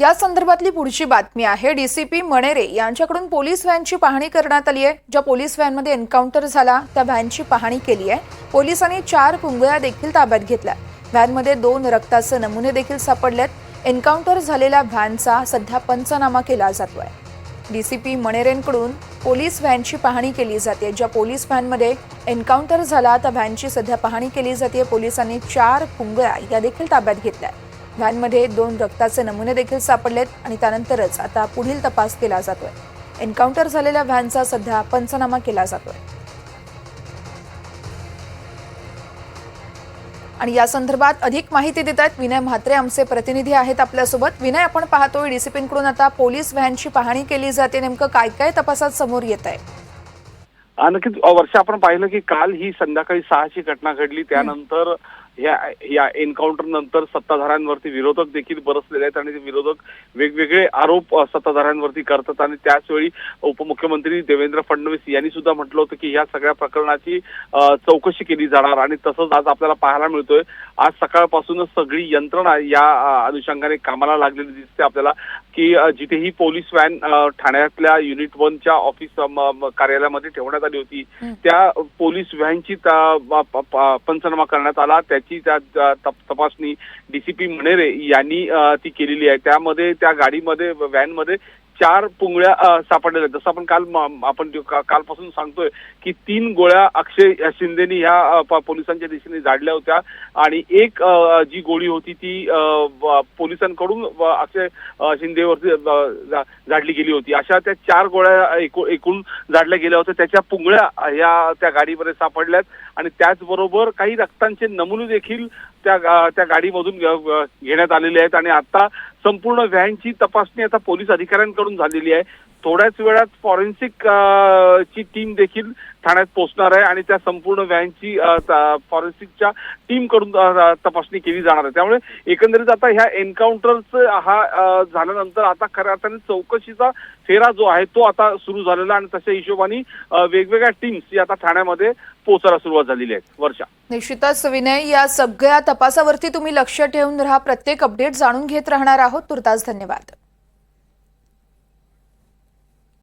या संदर्भातली पुढची बातमी आहे. डीसीपी मणेरे यांच्याकडून पोलीस व्हॅनची पाहणी करण्यात आली आहे. ज्या पोलीस व्हॅनमध्ये एन्काउंटर झाला त्या व्हॅनची पाहणी केली आहे. पोलिसांनी चार पुंगळ्या देखील ताब्यात घेतल्या. व्हॅनमध्ये दोन रक्ताचे नमुने देखील सापडलेत. एन्काउंटर झालेल्या व्हॅनचा सध्या पंचनामा केला जातोय. डीसीपी मणेरेंकडून पोलीस व्हॅनची पाहणी केली जाते. ज्या पोलीस व्हॅनमध्ये एन्काउंटर झाला त्या व्हॅनची सध्या पाहणी केली जाते. पोलिसांनी चार पुंगळ्या या देखील ताब्यात घेतल्या व्हॅनमध्ये दोन रक्ताचे नमुने देखील सापडलेत आणि त्यानंतरच आता पुढील तपास केला जातोय. एन्काउंटर झालेल्या व्हॅनचा सध्या पंचनामा केला जातोय. आणि या संदर्भात अधिक माहिती देत आहेत विनय म्हात्रे आमचे प्रतिनिधी आहेत आपल्यासोबत. विनय आपण पाहतोय डीसीपींकडून आता पोलीस व्हॅनची पाहणी केली जाते. नेमकं काय काय तपासात समोर येत आहे? नक्कीच वर्ष आपण पाहिलं की काल ही संध्याकाळी सहाची घटना घडली. त्यानंतर ह्या या एन्काउंटर नंतर सत्ताधाऱ्यांवरती विरोधक देखील बरसलेले आहेत आणि ते विरोधक वेगवेगळे आरोप सत्ताधाऱ्यांवरती करतात. आणि त्याचवेळी उपमुख्यमंत्री देवेंद्र फडणवीस यांनी सुद्धा म्हटलं होतं की ह्या सगळ्या प्रकरणाची चौकशी केली जाणार. आणि तसंच आज आपल्याला पाहायला मिळतोय आज सकाळपासूनच सगळी यंत्रणा या अनुषंगाने कामाला लागलेली दिसते. आपल्याला की अ, जिथेही पोलीस व्हॅन ठाण्यातल्या युनिट वनच्या ऑफिस कार्यालयामध्ये ठेवण्यात आली होती हं. त्या पोलीस व्हॅनची पंचनामा करण्यात आला त्याची त्या त्या तप- तपासणी डीसीपी मणेरे यांनी ती केलेली आहे त्यामध्ये त्या गाडीमध्ये व्हॅनमध्ये चार पुंगळ्या सापडलेल्या. जसं आपण काल आपण कालपासून सांगतोय की तीन गोळ्या अक्षय शिंदेनी ह्या पोलिसांच्या दिशेने झाडल्या होत्या आणि एक जी गोळी होती ती पोलिसांकडून अक्षय अ, शिंदेवरती झाडली गेली होती. अशा त्या चार गोळ्या एकू- एकूण झाडल्या गेल्या होत्या. त्याच्या पुंगळ्या या त्या गाडीमध्ये सापडल्यात. आणि त्याचबरोबर काही रक्तांचे नमुने देखील त्या त्या गाडीमधून घेण्यात आलेले आहेत. आणि आता संपूर्ण व्हॅनची तपासणी आता पोलीस अधिकाऱ्यांकडून झालेली आहे. थोड्याच वेळात फॉरेन्सिक ची टीम देखील ठाण्यात पोहोचणार आहे आणि त्या संपूर्ण व्हॅनची फॉरेन्सिकच्या टीमकडून तपासणी केली जाणार आहे. त्यामुळे एकंदरीत आता ह्या एन्काउंटरच हा झाल्यानंतर आता खऱ्या अर्थाने चौकशीचा फेरा जो आहे तो आता सुरू झालेला आणि तशा हिशोबाने वेगवेगळ्या टीम्स आता ठाण्यामध्ये पोहोचायला सुरुवात झालेली आहे. वर्षा. निश्चितच विनय या सगळ्या तपासावरती तुम्ही लक्ष ठेवून राहा. प्रत्येक अपडेट जाणून घेत राहणार आहोत. तुर्तास धन्यवाद.